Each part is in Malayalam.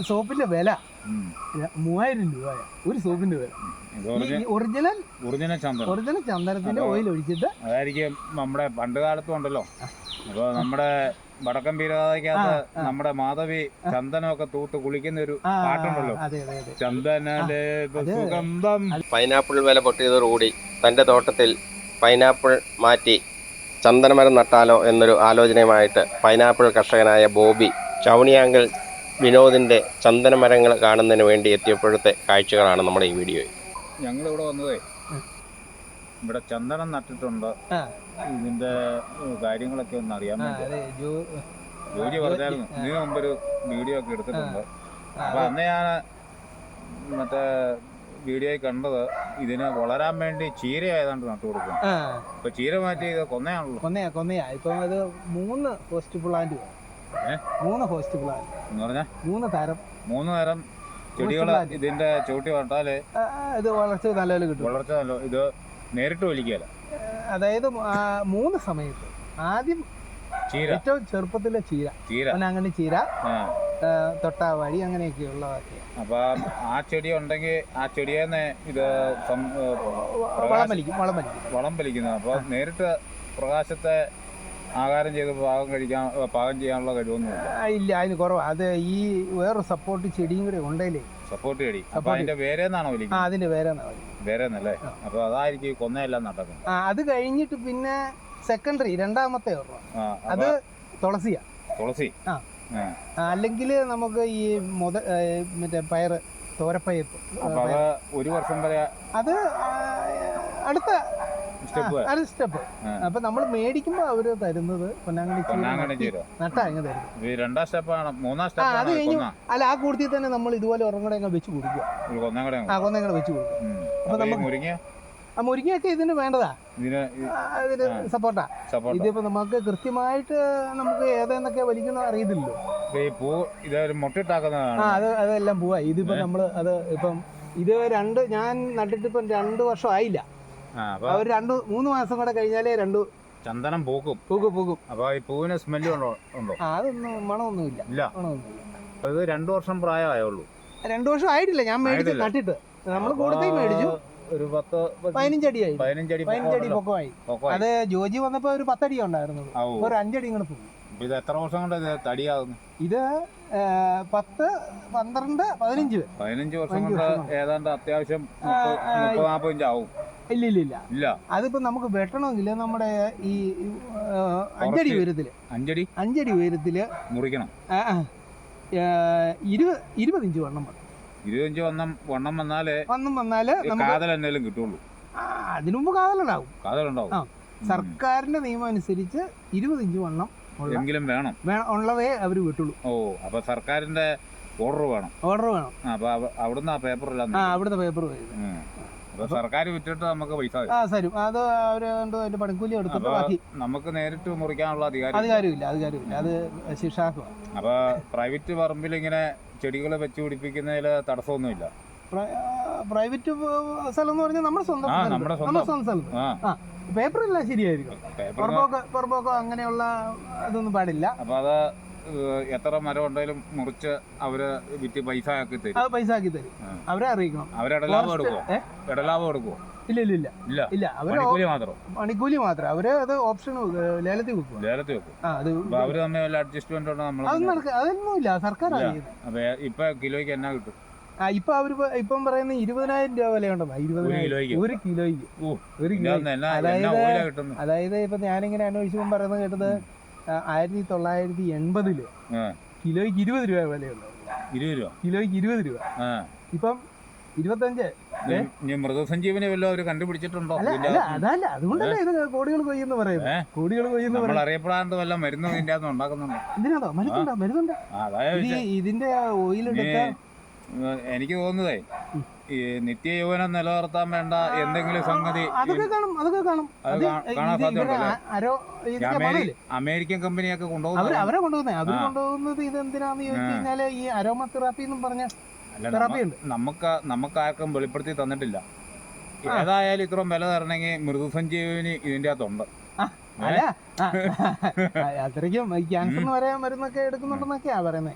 സോപ്പിന്റെ വില. മൂവായിരം രൂപയാണ് ഒരു സോപ്പിന്റെ വില. ഒറിജിനൽ ഒറിജിനൽ ഒറിജിനൽ ചന്ദനം. ഒറിജിനൽ ചന്ദനത്തിന്റെ ഓയിൽ ഒഴിച്ചിട്ട് അതായിരിക്കും നമ്മുടെ പണ്ട് കാലത്തും ഉണ്ടല്ലോ. അപ്പൊ നമ്മുടെ വടക്കം ആ. നമ്മുടെ മാധവി ചന്ദനമൊക്കെ തൂത്ത് കുളിക്കുന്ന ഒരു പാട്ടുണ്ടല്ലോ. അതെ അതെ അതെ. സുഗന്ധം. പൈനാപ്പിൾ വില പൊട്ടിയതോടുകൂടി തന്റെ തോട്ടത്തിൽ പൈനാപ്പിൾ മാറ്റി ചന്ദനമരം നട്ടാലോ എന്നൊരു ആലോചനയുമായിട്ട് പൈനാപ്പിൾ കർഷകനായ ബോബി ചൗണിയാങ്കൽ വിനോദിന്റെ ചന്ദനമരങ്ങൾ കാണുന്നതിന് വേണ്ടി എത്തിയപ്പോഴത്തെ കാഴ്ചകളാണ് നമ്മുടെ ഈ വീഡിയോയിൽ. ഞങ്ങൾ ഇവിടെ വന്നതേ ഇവിടെ ചന്ദനം നട്ടിട്ടുണ്ട്. ഇതിന്റെ കാര്യങ്ങളൊക്കെ ഒന്ന് അറിയാൻ ജോലി പറഞ്ഞായിരുന്നു. ഇതിനു നീ മുമ്പൊരു വീഡിയോ ഒക്കെ എടുത്തിട്ടുണ്ട്. അപ്പൊ അന്ന് ഞാൻ മറ്റേ വീഡിയോ കണ്ടത് ഇതിന് വളരാൻ വേണ്ടി ചീര ആയതാണ്ട് നട്ടു കൊടുക്കും അപ്പൊ ചീര മാറ്റി കൊന്നയാണല്ലോ. കൊന്നയാ കൊന്നയാ. ഇപ്പം അത് മൂന്ന് പോസ്റ്റ് പ്ലാന്റ്? മൂന്ന് ഹോസ്റ്റ് പ്ലാന്റ് എന്ന് പറഞ്ഞാൽ മൂന്ന് തരം. മൂന്ന് തരം ചെടികൾ ഇതിന്റെ ചൂട്ടി ആ, ഇത് വളർച്ച നല്ലപോലെ കിട്ടും. വളർച്ച നല്ല ഇത് നേരിട്ട് വലിക്കല അതായത് മൂന്ന് സമയത്ത് ആദ്യം ചീര. ഏറ്റവും ചെറുപ്പത്തിലെ ചീര. ചീര. അങ്ങനെ ചീര തൊട്ടാവാടി അങ്ങനെയൊക്കെയുള്ളതൊക്കെ അപ്പൊ ആ ചെടി ഉണ്ടെങ്കിൽ ആ ചെടിയെ ഇത് വളം വലിക്കും വളം വലിക്കും. വളം വലിക്കുന്നത്. അപ്പൊ നേരിട്ട് പ്രകാശത്തെ ആഹാരം ചെയ്ത് പാകം കഴിക്കാൻ പാകം ചെയ്യാനുള്ള കഴിവൊന്നുമില്ല. ഇല്ല അതിന് കുറവാണ് അത് ഈ വേറെ സപ്പോർട്ട് ചെടിയും കൂടെ ഉണ്ടല്ലേ സപ്പോർട്ട് ചെടി. അപ്പൊ അതിന്റെ വേരെന്നാണോ ആ അതിന്റെ മതി വേരെന്നല്ലേ. അപ്പൊ അതായിരിക്കും ഈ കൊന്നയെല്ലാം നടക്കുന്നത്. ആ അത് കഴിഞ്ഞിട്ട് പിന്നെ സെക്കൻഡറി രണ്ടാമത്തെ ഒരെണ്ണം. അത് തുളസിയാ. തുളസി? ആ. അല്ലെങ്കിൽ നമുക്ക് ഈ മുത മറ്റേ പയറ് തോരപ്പയർ ഒരു വർഷം വരെ അത് അടുത്ത അടുത്ത സ്റ്റെപ്പ്. അപ്പൊ നമ്മൾ മേടിക്കുമ്പോൾ അവർ തരുന്നത് പൊന്നാങ്കണ്ണി നട്ടി- അങ്ങ് തരും. ഇത് രണ്ടാം സ്റ്റെപ്പാണ്. മൂന്നാം സ്റ്റെപ്പ് അത് കഴിഞ്ഞു അല്ല ആ കൂട്ടത്തിൽ തന്നെ നമ്മൾ ഇതുപോലെ ഉറങ്ങടെ അങ്ങ് വെച്ച് കൊടുക്കുക ആ കൊന്നങ്ങൾ വെച്ച് കൊടുക്കുക അപ്പൊ നമുക്ക് ആ മുരിങ്ങയൊക്കെ ഇതിന് വേണ്ടതാ. ഇതിന് സപ്പോർട്ടാ. ഇതിപ്പോ നമുക്ക് കൃത്യമായിട്ട് നമുക്ക് ഏതെന്നൊക്കെ വലിക്കുന്ന അറിയത്തില്ലല്ലോ. ഈ പൂ ഇതൊരു മുട്ടിട്ടാക്കുന്നതാണ്. ആ അത് അതെല്ലാം പോവാ ഇതിപ്പോ നമ്മൾ അത് ഇപ്പം ഇത് രണ്ട് ഞാൻ നട്ടിട്ട് ഇപ്പം രണ്ട് വർഷം ആയില്ല. അവർ രണ്ട് മൂന്ന് മാസം കൂടെ കഴിഞ്ഞാലേ രണ്ടു ചന്ദനം പൂക്കും. പൂക്കും പൂക്കും. അപ്പൊ ഈ പൂവിന് സ്മെല്ല് ഉണ്ടോ അതൊന്നും മണമൊന്നുമില്ല. ഇല്ല. മണമൊന്നുമില്ല. ഇത് രണ്ടു വർഷം പ്രായമായുള്ളൂ. രണ്ടു വർഷം ആയിട്ടില്ല. ഞാൻ മേടിച്ചു. നട്ടിട്ട്. നമ്മൾ കൂടുതൽ മേടിച്ചു. ഒരു പത്ത് പതിനഞ്ചടിയായി. പതിനഞ്ചടി പതിനഞ്ചടി പൊക്കമായി. അത് ജോജി വന്നപ്പോ ഒരു പത്തടി ഉണ്ടായിരുന്നു. ഒരു അഞ്ചടി ഇങ്ങനെ പോകും ഇത് എത്ര വർഷം കൊണ്ട് ഇത് തടിയാകുന്നു ഇത് പത്ത് പന്ത്രണ്ട് പതിനഞ്ച്. പതിനഞ്ച് വർഷം കൊണ്ട്. ഏതാണ്ട് അത്യാവശ്യം മുപ്പത് ഇല്ല ഇല്ല. ഇല്ല ഇല്ല അതിപ്പോ നമുക്ക് വെട്ടണമെങ്കിൽ നമ്മുടെ ഈ അഞ്ചടി ഉയരത്തിൽ. അഞ്ചടി? അഞ്ചടി ഉയരത്തിൽ മുറിക്കണം. ആ, ആ, ആ, ഇരുപത് ഇരുപത് ഇഞ്ച് വണ്ണം വേണം. ഇരുപത്തഞ്ച് വണ്ണം വണ്ണം വന്നാലേ വണ്ണം വന്നാൽ കാതൽ എന്തെങ്കിലും കിട്ടുള്ളൂ. ആ, അതിനു മുമ്പ് കാതലുണ്ടാവും കാതലുണ്ടാവും. സർക്കാരിന്റെ നിയമം അനുസരിച്ച് ഇരുപത് ഇഞ്ച് വണ്ണം എങ്കിലും വേണം. വേണം ഉള്ളതേ അവർ വിട്ടുള്ളൂ. ഓ അപ്പൊ സർക്കാരിന്റെ ഓർഡർ വേണം. ഓർഡർ വേണം. അപ്പൊ അവ- അവിടുന്ന് ആ പേപ്പർ. അവിടുത്തെ പേപ്പർ വരുന്നത്. സർക്കാർ വിറ്റിട്ട് നമുക്ക് പൈസ ആ തരും. അത് അവർ അതിന്റെ പണിക്കൂലി എടുത്തിട്ട് ബാക്കി നമുക്ക് നേരിട്ട് മുറിക്കാനുള്ള അധികാരം അധികാരമില്ല അധികാരമില്ല അത് ശിക്ഷാർഹമാണ്. അപ്പൊ പ്രൈവറ്റ് പറമ്പിൽ ഇങ്ങനെ ചെടികൾ വെച്ച് പിടിപ്പിക്കുന്നതിൽ തടസ്സമൊന്നുമില്ല. പ്രൈവറ്റ് സ്ഥലം എന്ന് പറഞ്ഞാൽ നമ്മുടെ സ്വന്തം. നമ്മുടെ സ്വന്തം. സ്ഥലത്ത് ആ. പേപ്പർ എല്ലാം ശരിയായിരിക്കും. പുറമ്പോക്കോ പുറമ്പോക്കോ അങ്ങനെയുള്ള ഇതൊന്നും പാടില്ല. അപ്പൊ അത് എത്ര മരം ഉണ്ടെങ്കിലും മുറിച്ച് അവർ വിറ്റ് പൈസ ആക്കി തരും. അത് പൈസ ആക്കി തരും അവരെ അറിയിക്കണം. അവരെ ഇടലാഭം എടുക്കുമോ? ഇടലാഭം എടുക്കുവോ? ഇല്ല ഇല്ല ഇല്ല. ഇല്ല. ഇല്ല അവർ മാത്രം. മണിക്കൂലി മാത്രം. അവർ അത് ഓപ്ഷൻ ലേലത്തിൽ വെക്കും ലേലത്തിൽ വെക്കും. അവർ തമ്മിൽ വല്ല അഡ്ജസ്റ്റ്മെന്റ് ഉണ്ടോ നമ്മൾ അതൊന്നും ഇല്ല. സർക്കാർ ഇപ്പൊ കിലോയ്ക്ക് എന്നാ കിട്ടും? ആ ഇപ്പൊ അവർ ഇപ്പൊ- പറയുന്ന ഇരുപതിനായിരം രൂപ വില ഇരുപതിനായിരം ഒരു കിലോയ്ക്ക്. ഒരു കിലോ അതായത് അതായത് ഇപ്പൊ ഞാനിങ്ങനെ അന്വേഷിക്കുമ്പോൾ പറയുന്നത് കേട്ടത് ആയിരത്തി തൊള്ളായിരത്തി എൺപതിൽ കിലോയ്ക്ക് ഇരുപത് രൂപ വിലയുള്ളൂ. ഇരുപത് രൂപ? കിലോയ്ക്ക് ഇരുപത് രൂപ. ഇപ്പം ഇരുപത്തഞ്ച്. മൃഗസഞ്ജീവനെ വല്ല അവർ കണ്ടുപിടിച്ചിട്ടുണ്ടോ? അതല്ല അതുകൊണ്ടല്ലേ ഇത് കോടികൾ കൊയ്യെന്ന് പറയുന്നത്? കോടികൾ കൊയ്യെന്ന് അറിയപ്പെടാണ്ട് വല്ല മരുന്ന് ഇതിന്റെ അകത്ത് ഉണ്ടാക്കുന്നുണ്ടോ? മരുന്നുണ്ടോ? മരുന്നുണ്ട്. ഇതിന്റെ ഓയിൽ എടുക്കാൻ എനിക്ക് തോന്നുന്നതേ. ഈ നിത്യ യൗവനം നിലനിർത്താൻ വേണ്ട എന്തെങ്കിലും സംഗതി അതൊക്കെ കാണും അതൊക്കെ കാണും. അത് കാണാൻ സാധ്യതയുണ്ടല്ലേ? അമേരിക്കൻ കമ്പനിയൊക്കെ കൊണ്ടുപോകുന്നത് അവരെ കൊണ്ടുപോകുന്നത് അവർ ആ. കൊണ്ടുപോകുന്നത് ഇത് എന്തിനാന്ന് ചോദിച്ചു കഴിഞ്ഞാൽ ഈ അരോമ തെറാപ്പി എന്നും പറഞ്ഞ തെറാപ്പി ഉണ്ട്. നമുക്ക് നമുക്ക് ആർക്കും വെളിപ്പെടുത്തി തന്നിട്ടില്ല. ഏതായാലും ഇത്രയും വില തരണമെങ്കിൽ മൃദുസഞ്ജീവിനി ഇതിന്റെ അകത്തുണ്ട്. അല്ല അത്രയ്ക്കും ക്യാൻസറിന് വരെ മരുന്നൊക്കെ എടുക്കുന്നുണ്ടെന്നൊക്കെയാ പറയുന്നത്.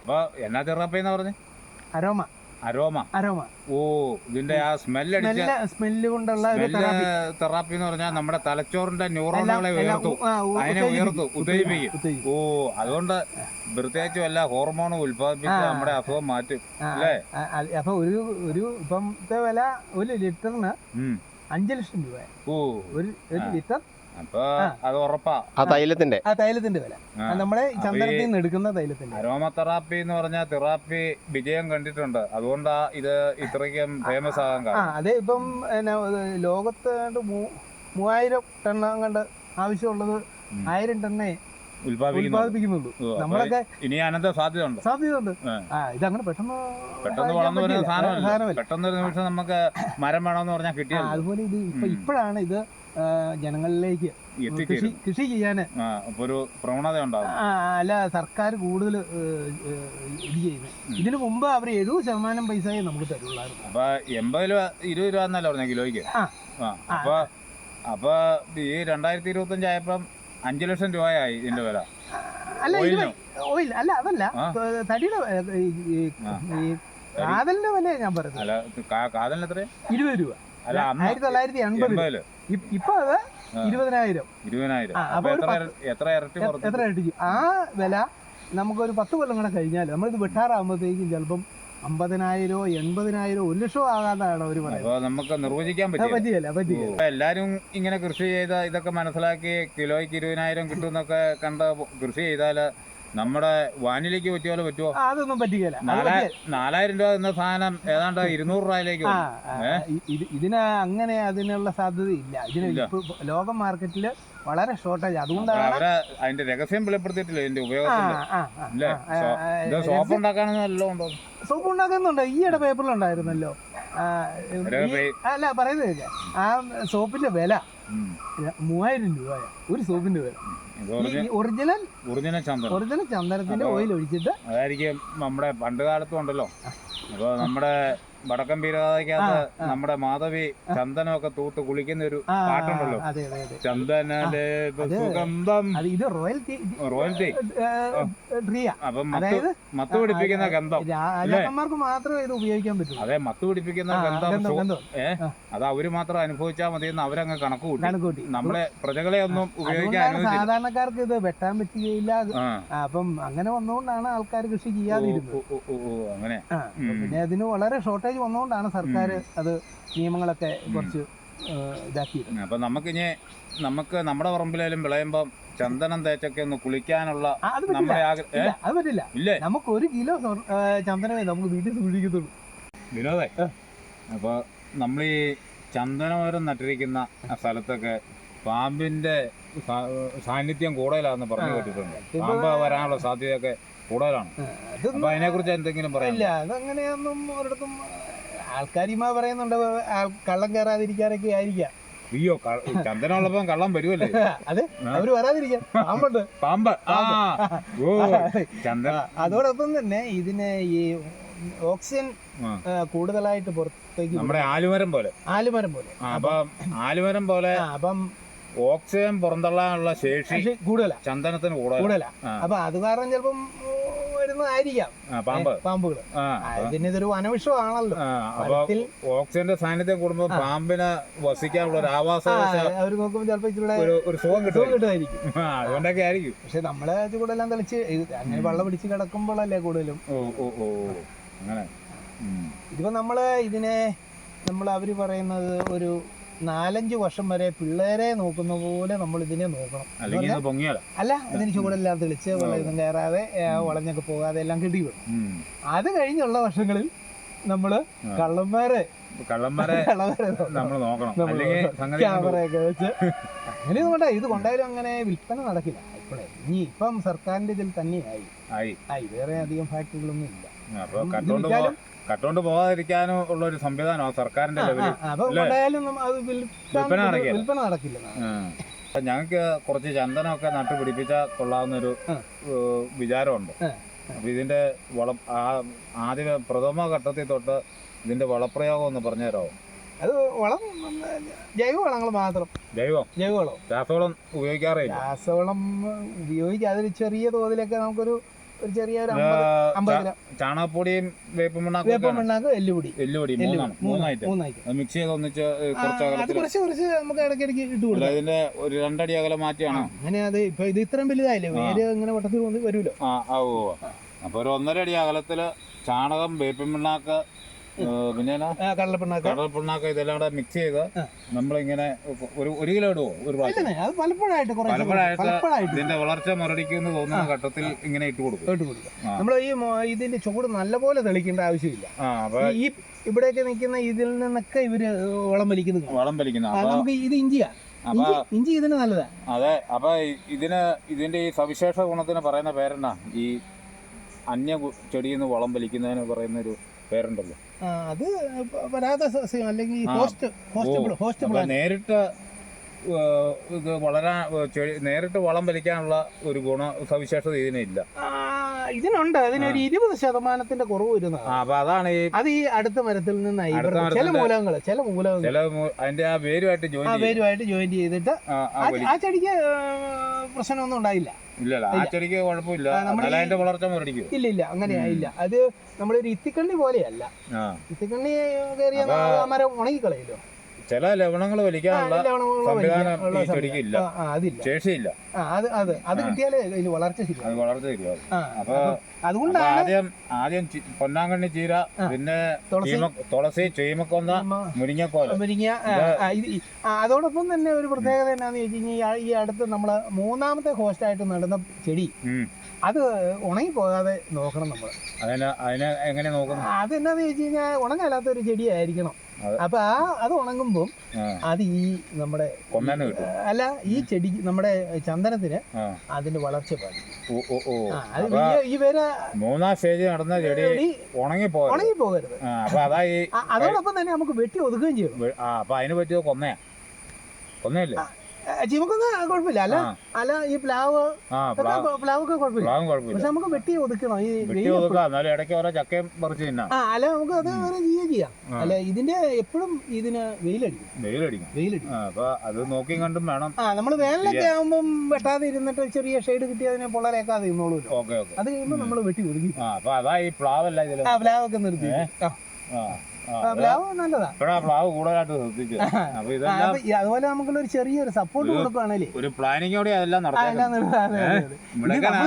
അപ്പൊ എന്നാ തെറാപ്പി എന്ന് പറഞ്ഞു? അരോമ. അരോമ. അരോമ. ഓ ഇതിന്റെ ആ സ്മെല്ല് അടിച്ച സ്മെല്ല് കൊണ്ടുള്ള ഒരു തെറാപ്പി. തെറാപ്പി എന്ന് പറഞ്ഞാൽ നമ്മുടെ തലച്ചോറിന്റെ ന്യൂറോണുകളെ ഉയർത്തും. അതിനെ. ഉയർത്തു ഉത്തേജിപ്പിക്കും. ഓ അതുകൊണ്ട് പ്രത്യേകിച്ചും എല്ലാ ഹോർമോണും ഉത്പാദിപ്പിച്ച് നമ്മുടെ അസുഖം മാറ്റും അല്ലേ? അപ്പൊ ഒരു ഒരു ഇപ്പത്തെ വില ഒരു ലിറ്ററിന് അഞ്ചു ലക്ഷം രൂപ ഓ. ഒരു ലിറ്റർ ആ. അത് ഉറപ്പാ. ആ തൈലത്തിന്റെ. ആ തൈലത്തിന്റെ വില. നമ്മളെ ചന്ദനത്തിൽ നിന്ന് എടുക്കുന്ന തൈലത്തിന്റെ. അരോമ തെറാപ്പി എന്ന് പറഞ്ഞാൽ തെറാപ്പി വിജയം കണ്ടിട്ടുണ്ട്. അതുകൊണ്ടാ ഇത് ഇത്രയ്ക്കും ഫേമസ് ആകാൻ കാരണം. അതെ ഇപ്പം ഇത് ലോകത്ത് മൂവായിരം ടൺ കണ്ട് ആവശ്യമുള്ളത്. ആയിരം ടണ്ണേ ഉത്പാദിപ്പിക്കുന്നു ഉത്പാദിപ്പിക്കുന്നുള്ളൂ നമ്മളൊക്കെ ഇനി അനന്ത സാധ്യതയുണ്ട്. സാധ്യതയുണ്ട്. ആ. ആ ഇതങ്ങനെ പെട്ടെന്ന് പെട്ടെന്ന് വളർന്നു വരുന്ന. സാധനമല്ല? പെട്ടെന്ന് ഒരു നിമിഷം നമുക്ക് മരം വേണമെന്ന് പറഞ്ഞാൽ ആ, അതുപോലെ ഇത് ഇപ്പൊ ഇപ്പോഴാണ് ഇത് ജനങ്ങളിലേക്ക് കൃഷി കൃഷി ചെയ്യാൻ. ഒരു പ്രവണത ഉണ്ടാകും അല്ല സർക്കാർ കൂടുതൽ ഇത് ചെയ്യുന്നത്. ഇതിനു മുമ്പ് അവർ എഴുപത് ശതമാനം പൈസയെ നമുക്ക് തരുള്ളായിരുന്നു. അപ്പൊ എൺപത് രൂപ ഇരുപത് രൂപ എന്നല്ല പറഞ്ഞ കിലോയ്ക്ക്? അപ്പൊ അപ്പൊ ഈ രണ്ടായിരത്തി ഇരുപത്തി അഞ്ചായപ്പം അഞ്ചു ലക്ഷം രൂപയായി ഇതിന്റെ വില. അല്ല ഓയിൽ അല്ല അതല്ല. തടിയുടെ ഈ-. കാതലിന്റെ വില ഞാൻ കാ- കാതലിന് എത്ര ഇരുപത് രൂപ. ആയിരത്തി തൊള്ളായിരത്തി എൺപത് എൺപതിൽ. ഇപ്പൊ അത്. ഇരുപതിനായിരം. ഇരുപതിനായിരം. എത്ര ഇരട്ടി ആ വില നമുക്കൊരു പത്ത് കൊല്ലം കൂടെ കഴിഞ്ഞാൽ നമ്മളിത് വെട്ടാറാകുമ്പോഴത്തേക്കും ചിലപ്പം അമ്പതിനായിരോ എൺപതിനായിരോ ഒരു ലക്ഷമോ ആകാതാണ് അവർ പറയുന്നത്. നമുക്ക് നിർവചിക്കാൻ പറ്റില്ല. എല്ലാരും ഇങ്ങനെ കൃഷി ചെയ്ത ഇതൊക്കെ മനസ്സിലാക്കി കിലോയ്ക്ക് ഇരുപതിനായിരം കിട്ടും എന്നൊക്കെ കണ്ട കൃഷി ചെയ്താൽ നമ്മുടെ വാനിലേക്ക് പറ്റിയ പോലെ പറ്റുമോ അതൊന്നും പറ്റില്ല. നാലായിരം രൂപ എന്ന സാധനം ഏതാണ്ട് ഇരുന്നൂറ് രൂപയിലേക്ക് ഇതിന് അങ്ങനെ അതിനുള്ള സാധ്യത ഇല്ല. ഇതിന്. ലോക മാർക്കറ്റിൽ വളരെ ഷോർട്ടേജ് അതുകൊണ്ടാണ് അവരെ അതിന്റെ രഹസ്യം വെളിപ്പെടുത്തിയിട്ടില്ല ഇതിന്റെ ഉപയോഗത്തിന്റെ സോപ്പ് ഉണ്ടാക്കാനൊന്നും എല്ലാം ഉണ്ടോ? സോപ്പ് ഉണ്ടാക്കുന്നുണ്ട്. ഈയിടെ പേപ്പറിലുണ്ടായിരുന്നല്ലോ അല്ല പറയുന്നില്ല. ആ സോപ്പിന്റെ വില. മൂവായിരം രൂപയാ. ഒരു സോപ്പിന്റെ വില. ഒറിജിനൽ ഒറിജിനൽ ചന്ദനം. ഒറിജിനൽ ചന്ദനത്തിന്റെ ഓയിൽ ഒഴിച്ചിട്ട് അതായിരിക്കും നമ്മുടെ പണ്ട് കാലത്തും ഉണ്ടല്ലോ. അപ്പൊ നമ്മുടെ ആ, ആ. നമ്മുടെ മാധവി ചന്ദനമൊക്കെ തൂത്ത് കുളിക്കുന്ന ഒരു പാട്ടുണ്ടല്ലോ. ചന്ദനലെ സുഗന്ധം. ഇത് റോയൽറ്റി അപ്പം മത്ത് പിടിപ്പിക്കുന്ന ഗന്ധം രാജാക്കന്മാർക്ക് മാത്രമേ ഇത് ഉപയോഗിക്കാൻ പറ്റൂ അതെ മത്ത് പിടിപ്പിക്കുന്ന ഗന്ധം ഏ അത് അവർ മാത്രം അനുഭവിച്ചാൽ മതി എന്ന് അവരങ്ങ് കണക്ക് കൂട്ടി. നമ്മളെ പ്രജകളെ ഒന്നും ഉപയോഗിക്കാൻ സാധാരണക്കാർക്ക് ഇത് വെട്ടാൻ പറ്റുകയില്ല. അപ്പം അങ്ങനെ വന്നുകൊണ്ടാണ് ആൾക്കാർ കൃഷി ചെയ്യാതിരുന്നത്. അങ്ങനെ. പിന്നെ അതിന് വളരെ ഷോർട്ടേജ് വന്നുകൊണ്ടാണ് സർക്കാർ അത് നിയമങ്ങളൊക്കെ കുറച്ച് ഇതാക്കിയത്. അപ്പൊ നമുക്കിനി നമുക്ക് നമ്മുടെ പറമ്പിലേലും വിളയുമ്പം ചന്ദനം തേച്ചൊക്കെ ഒന്ന് കുളിക്കാനുള്ള അത് നമ്മുടെ ആഗ്ര- ഏ? ഇല്ല, അത് പറ്റില്ല. ഇല്ലേ? നമുക്ക് ഒരു കിലോ ആ, ചന്ദനമേ നമുക്ക് വീട്ടിൽ സൂക്ഷിക്കത്തുള്ളൂ വിനോദേ. അപ്പൊ നമ്മൾ ഈ ചന്ദനമരം നട്ടിരിക്കുന്ന ആ സ്ഥലത്തൊക്കെ പാമ്പിന്റെ സാന്നിധ്യം കൂടുതലാണെന്ന് പറഞ്ഞു കേട്ടിട്ടുണ്ട്. പാമ്പ വരാനുള്ള സാധ്യതയൊക്കെ കൂടുതലാണ്. അപ്പൊ അതിനെ കുറിച്ച് എന്തെങ്കിലും പറയാം ഇല്ല അതങ്ങനെയൊന്നും ഒരിടത്തും ആൾക്കാരിമാ പറയുന്നുണ്ട് ആൾ- കള്ളം കയറാതിരിക്കാനൊക്കെ ആയിരിക്കാം. അയ്യോ ചന്ദനമുള്ളപ്പം കള്ളം വരുമല്ലേ അതെ അവർ വരാതിരിക്കാം പാമ്പുണ്ട്. പാമ്പ്. ആ ഓ ചന്ദന ആ, അതോടൊപ്പം തന്നെ ഇതിന് ഈ ഓക്സിജൻ ആ. ആ, കൂടുതലായിട്ട് പുറത്തേക്ക് നമ്മുടെ ആലുമരം പോലെ. ആലുമരം പോലെ. ആ, അപ്പം ആലുമരം പോലെ ആ, അപ്പം ഓക്സിജൻ പുറന്തള്ളാനുള്ള ശേഷി കൂടുതല. ചന്ദനത്തിന് കൂടുതലാ. അപ്പൊ അത് കാരണം ചിലപ്പം ഉം, വരുന്നതായിരിക്കാം പാമ്പ് പാമ്പുകൾ ആ പിന്നെ ഇതൊരു വനവിഷമാണല്ലോ. ഓക്സിജന്റെ സാന്നിധ്യം കൂടുമ്പോൾ പാമ്പിനെ വസിക്കാനുള്ള ഒരു ആവാസ നോക്കുമ്പോൾ ഇച്ചിരി ഒരു സുഖം കിട്ടും കിട്ടുമായിരിക്കും. അതുകൊണ്ടൊക്കെ ആയിരിക്കും. പക്ഷെ നമ്മളെ ചൂടെല്ലാം തെളിച്ച് അങ്ങനെ വെള്ളം പിടിച്ച് കിടക്കുമ്പോഴല്ലേ കൂടുതലും. ഓ ഓ ഓ അങ്ങനെ. ഇതിപ്പോ നമ്മൾ ഇതിനെ നമ്മൾ അവർ പറയുന്നത് ഒരു നാലഞ്ച് വർഷം വരെ പിള്ളേരെ നോക്കുന്ന പോലെ നമ്മൾ ഇതിനെ നോക്കണം. അല്ല ഇതിന് ചൂടെല്ലാം തെളിച്ച് വെള്ളം കയറാതെ വളഞ്ഞൊക്കെ പോകാതെ എല്ലാം കിട്ടി വിടും അത് കഴിഞ്ഞുള്ള വർഷങ്ങളിൽ നമ്മൾ കള്ളന്മാരെ കള്ളന്മാരെ നമ്മൾ നോക്കണം. അല്ലെങ്കിൽ സംഗതി അങ്ങ് പോകും. ക്യാമറയൊക്കെ വെച്ച്. അങ്ങനെയൊന്നും കൊണ്ടാ ഇത് കൊണ്ടായാലും അങ്ങനെ വിൽപ്പന നടക്കില്ല. ഇപ്പോഴേ ഇനി ഇപ്പം സർക്കാരിന്റെ ഇതിൽ തന്നെയായി. ആയി. വേറെ അധികം ഫാക്ടറികളൊന്നും ഇല്ല. കട്ടോണ്ട് പോകാതിരിക്കാനും ഉള്ള ഒരു സംവിധാനമാണ് സർക്കാരിന്റെ ലെവലിൽ വിൽപ്പന നടക്കില്ല. വിൽപ്പന നടക്കില്ല. ഞങ്ങൾക്ക് കുറച്ച് ചന്ദനമൊക്കെ നട്ടു പിടിപ്പിച്ചാൽ കൊള്ളാവുന്ന ഒരു വിചാരമുണ്ട്. അപ്പൊ ഇതിന്റെ വള ആദ്യ പ്രഥമ ഘട്ടത്തിൽ തൊട്ട് ഇതിന്റെ വളപ്രയോഗം ഒന്ന് പറഞ്ഞു തരാമോ? അത് വളം ജൈവ വളങ്ങൾ മാത്രം. ജൈവം? ജൈവവളം രാസവളം ഉപയോഗിക്കാറില്ല രാസവളം ഉപയോഗിക്കാതെ ചെറിയ തോതിലൊക്കെ നമുക്കൊരു ഒരു ചെറിയ ഒരു അമ്പത് ഗ്രാം ചാണകപ്പൊടിയും വേപ്പമണ്ണാക്കും വേപ്പം പിണ്ണാക്കും പിണ്ണാക്ക് എല്ലുപൊടി. എല്ലുപൊടി മൂന്നായിട്ട് മിക്സ് ചെയ്ത് ഒന്നിച്ച് കുറച്ച് അത് കുറച്ച് കുറച്ച് നമുക്ക് ഇടയ്ക്കിടയ്ക്ക് ഇട്ട് കൊടുക്കാം. ഇതിന്റെ ഒരു രണ്ടടി അകലം മാറ്റിയാണോ? അങ്ങനെ അത് ഇപ്പൊ ഇത് ഇത്രയും വലുതായില്ലേ. വേര് ഇങ്ങനെ വട്ടത്തിൽ വന്ന് വരുമല്ലോ ആ ഓ അപ്പൊ ഒരു ഒന്നര അടി അകലത്തിൽ ചാണകം വേപ്പമണ്ണാക്ക് പിന്നെ എന്നാ? കടലപ്പിണ്ണാക്ക്. ഇതെല്ലാം കൂടെ മിക്സ് ചെയ്ത്. നമ്മളിങ്ങനെ ഒരു ഒരു കിലോ ഇടുവോ? ഒരു പലപ്പോഴായിട്ട് പലപ്പോഴായിട്ട് ഇതിന്റെ വളർച്ച മുരടിക്കുമെന്ന് തോന്നുന്ന ഘട്ടത്തിൽ ഇങ്ങനെ ഇട്ട് കൊടുക്കും. ഇട്ട് നമ്മൾ ഈ ഇതിന്റെ ചൂട് നല്ലപോലെ തെളിക്കേണ്ട ആവശ്യമില്ല. ഈ ഇവിടെയൊക്കെ നിൽക്കുന്ന ഇതിൽ നിന്നൊക്കെ ഇവർ വളം വലിക്കുന്നത്. വളം വലിക്കുന്ന നമുക്ക് ഇത് ഇഞ്ചിയാ. അപ്പൊ ഇഞ്ചി ഇതിന് നല്ലതാ. അതെ അപ്പൊ ഇതിന് ഇതിന്റെ ഈ സവിശേഷ ഗുണത്തിന് പറയുന്ന പേരെന്നാ? ഈ അന്യ ചെടിയിൽ നിന്ന് വളം വലിക്കുന്നതിന് പറയുന്ന ഒരു പേരുണ്ടല്ലോ. അത് സസ്യം അല്ലെങ്കിൽ ഹോസ്റ്റ് നേരിട്ട് ഇത് വളരാൻ നേരിട്ട് വളം വലിക്കാനുള്ള ഒരു ഗുണ സവിശേഷത ഇതിനില്ല. ഇതിനുണ്ട്. അതിനൊരു ഇരുപത് ശതമാനത്തിന്റെ കുറവ് വരുന്നതാണ് ആ അപ്പൊ അതാണ് ഈ അത് ഈ അടുത്ത മരത്തിൽ നിന്നായി ചില മൂലങ്ങൾ ചില മൂലങ്ങൾ ചില അതിന്റെ ആ വേരുമായിട്ട് ജോയിൻ ആ പേരുമായിട്ട് ജോയിൻ ചെയ്തിട്ട് ആ ചെടിക്ക് പ്രശ്നമൊന്നും ഉണ്ടായില്ല. ഇല്ലല്ല ആ ഇല്ല. ചെടിക്ക് കുഴപ്പമില്ല. അതിന്റെ വളർച്ച മുരടിക്കും. ഇല്ല ഇല്ല അങ്ങനെ ആയില്ല അത് നമ്മളൊരു ഇത്തിക്കണ്ണി പോലെയല്ല. ഇത്തിക്കണ്ണി കയറിയ മരം ഉണങ്ങിക്കളയില്ലോ. ചില ലവണങ്ങൾ വലിക്കാനുള്ള സംവിധാനം. ഈ ചെടിക്ക് ഇല്ല. ശേഷിയില്ല. അത് അത് അത് കിട്ടിയാലേ ഇതിന് വളർച്ച അത് ശരിയാവും വളർച്ച ശരിയാവും. അപ്പൊ അതുകൊണ്ടാണ് ആദ്യം ആദ്യം പൊന്നാങ്കണ്ണി ചീര പിന്നെ തുളസി. ചീമ തുളസി ചീമക്കൊന്ന മുരിങ്ങക്കോല. മുരിങ്ങ അതോടൊപ്പം തന്നെ ഒരു പ്രത്യേകത എന്നാന്ന് ചോദിച്ചു കഴിഞ്ഞാൽ ഈ അടുത്ത് നമ്മൾ മൂന്നാമത്തെ ഹോസ്റ്റായിട്ട് നടുന്ന ചെടി. അത് ഉണങ്ങി പോകാതെ നോക്കണം നമ്മൾ അതിന് അതിനെ എങ്ങനെ അതെന്നാന്ന് വെച്ച് കഴിഞ്ഞാൽ ഉണങ്ങാത്ത ഒരു ചെടിയായിരിക്കണം. അപ്പൊ ആ അത് ഉണങ്ങുമ്പോൾ അത് ഈ നമ്മുടെ അല്ല ഈ ചെടി നമ്മുടെ ചന്ദനത്തിന് അതിന്റെ വളർച്ച ബാധിക്കും. ഈ വേര മൂന്നാം സ്റ്റേജ് നടന്ന ചെടി ഉണങ്ങി ഉണങ്ങി പോകരുത് അതോടൊപ്പം തന്നെ നമുക്ക് വെട്ടി ഒതുക്കുകയും ചെയ്യും അപ്പൊ അതിന് പറ്റിയത് കൊന്നയാ. കൊന്നയല്ലേ? ചിമക്കൊന്നും കുഴപ്പമില്ല. അല്ല അല്ല ഈ പ്ലാവ് പ്ലാവൊക്കെ കുഴപ്പമില്ല. പക്ഷെ നമുക്ക് വെട്ടി ഒതുക്കണം. ഈ ഇടയ്ക്ക് ഓരോ ചക്കയും പറിച്ച് തിന്നാം. ആ അല്ല നമുക്ക് അത് വേറെ ചെയ്യുകയും ചെയ്യാം. അല്ല ഇതിന്റെ എപ്പോഴും ഇതിന് വെയിലടിക്കും. വെയിലടിക്കും. വെയിലടിക്കും. അപ്പൊ അത് നോക്കിയും കണ്ടും വേണം. ആ നമ്മൾ വേനലൊക്കെ ആകുമ്പോൾ വെട്ടാതെ ഇരുന്നിട്ട് ചെറിയ ഷെയ്ഡ് കിട്ടി അതിനെ പൊള്ളലേക്കാതെ ഇരുന്നോളൂല്ലോ ഓക്കെ ഓക്കെ. അത് കഴിയുമ്പോൾ നമ്മൾ വെട്ടി ഒതുക്കി അപ്പൊ അതാ ഈ പ്ലാവല്ല ഇതിൽ ആ പ്ലാവൊക്കെ നിർത്തി. ആ, പ്ലാവ് നല്ലതാ. പ്ലാവ് കൂടുതലായിട്ട് അപ്പൊ ഇതെല്ലാം അതുപോലെ നമുക്കുള്ള ഒരു ചെറിയൊരു സപ്പോർട്ട് ഒരു- കൊടുക്കുകയാണല്ലേ ഒരു പ്ലാനിങ്ങോടെ അതെല്ലാം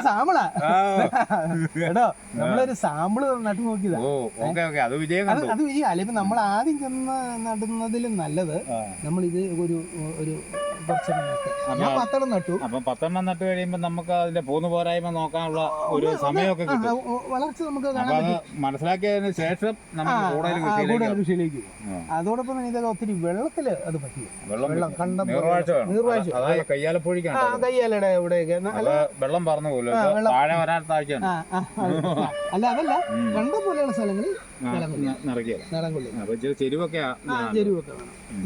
സാമ്പിളാ. കേട്ടോ നമ്മളൊരു സാമ്പിൾ നട്ടു നോക്കിയതാ. Okay okay. അത് വിജയം അത് നമ്മൾ ആദ്യം ചെന്ന് നടുന്നതിലും നല്ലത് നമ്മൾ ഇത് ഒരു ഒരു ഞാൻ പത്തെണ്ണം നട്ടു. അപ്പൊ പത്തെണ്ണം നട്ട് കഴിയുമ്പോ നമുക്ക് അതിന്റെ പോന്നു പോരായ്മ നോക്കാനുള്ള ഒരു സമയമൊക്കെ വളർച്ച നമുക്ക് മനസ്സിലാക്കിയതിന് ശേഷം നമുക്ക് കൂടുതൽ ആ, അത്. ആ. അതോടൊപ്പം തന്നെ ഇതൊക്കെ ഒത്തിരി വെള്ളത്തിൽ അത് പറ്റി വെള്ളം കണ്ടം നീർവാഴ്ച കയ്യാലപ്പൊഴിക്കാണ് കയ്യാലയുടെ ഇവിടെയൊക്കെ വെള്ളം പറഞ്ഞു പോലും. അല്ല അതല്ല. കണ്ടം പോലെയുള്ള സ്ഥലങ്ങളിൽ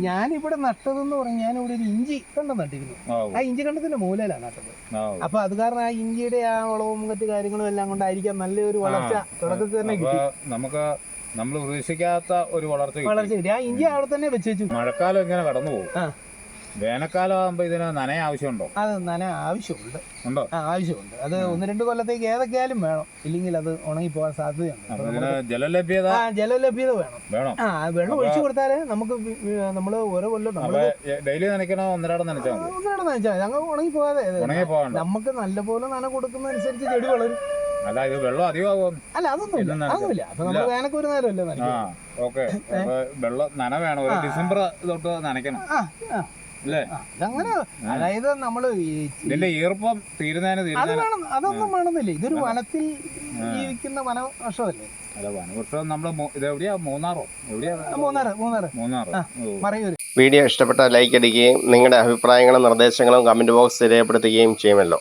ഞാൻ ഇവിടെ നട്ടതെന്ന് പറഞ്ഞാൽ ഇവിടെ ഒരു ഇഞ്ചി കണ്ടം നട്ടിരുന്നു. ആ, ഇഞ്ചി കണ്ടത്തിന്റെ മൂലയിലാണ് നട്ടത്. അപ്പൊ അത് കാരണം ആ ഇഞ്ചിയുടെ ആ വളവും മറ്റു കാര്യങ്ങളും എല്ലാം കൊണ്ടായിരിക്കാം നല്ലൊരു വളർച്ച. തുടക്കത്തിൽ തന്നെ കിട്ടി. നമുക്ക് നമ്മൾ പ്രതീക്ഷിക്കാത്ത ഒരു വളർച്ച കിട്ടി. വളർച്ച കിട്ടി. ആ ഇഞ്ചി അവിടെ തന്നെ വെച്ച് വെച്ചു മഴക്കാലം ഇങ്ങനെ കടന്നു പോകും. ആ. വേനൽക്കാലം ആകുമ്പോ ഇതിന് നന ആവശ്യമുണ്ടോ? അത് നന ആവശ്യമുണ്ട്. ഉണ്ടോ? ആ ആവശ്യമുണ്ട്. അത് ഒന്ന് രണ്ട് കൊല്ലത്തേക്ക് ഏതൊക്കെയാലും വേണം. ഇല്ലെങ്കിൽ അത് ഉണങ്ങിപ്പോകാൻ സാധ്യതയുണ്ട്. അപ്പൊ ഇതിന് ജലലഭ്യത? ആ ജലലഭ്യത വേണം. വേണം? ആ വെള്ളം ഒഴിച്ചു കൊടുത്താലേ നമുക്ക് നമ്മൾ ഓരോ കൊല്ലം അപ്പൊ ഡെയിലി നനയ്ക്കണോ? ഒന്നരാടം നനച്ചാൽ മതി. ഒന്നാണ് നനച്ചാൽ ഞങ്ങൾ ഉണങ്ങി പോകാതെ ഉണങ്ങി പോകണ്ട നമുക്ക് നല്ലപോലെ നന കൊടുക്കുന്ന അനുസരിച്ച് ചെടി വളരും. അല്ല ഇത് വെള്ളം അധികമാകും. അല്ല. അതൊന്നുമില്ല. അപ്പൊ നമ്മൾ ഒരു നേരമല്ലേ ആ ഓക്കെ. വെള്ളം നന വേണം. ഒരു ഡിസംബർ തൊട്ട് നനയ്ക്കണം. ആ ആ. അല്ലേ? ആ, ഇതങ്ങനെ അതായത് ഇതിന്റെ ഈർപ്പം തീരുന്നതിന് അത് തീരുന്നതിന് വേണം. അതൊന്നും വേണമെന്നില്ല. ഇതൊരു വനത്തിൽ ജീവിക്കുന്ന വനവർഷമല്ലേ അല്ല വനവൃക്ഷം നമ്മൾ മൂ- ഇത് എവിടെയാ? മൂന്നാറോ? എവിടെയാ? മൂന്നാറ് മൂന്നാറ്. മൂന്നാറ്. ആ. ഓ. മറയൂര്. വീഡിയോ ഇഷ്ടപ്പെട്ട ലൈക്ക് അടിക്കുകയും നിങ്ങളുടെ അഭിപ്രായങ്ങളും നിർദ്ദേശങ്ങളും കമന്റ് ബോക്സ് രേഖപ്പെടുത്തുകയും ചെയ്യുമല്ലോ.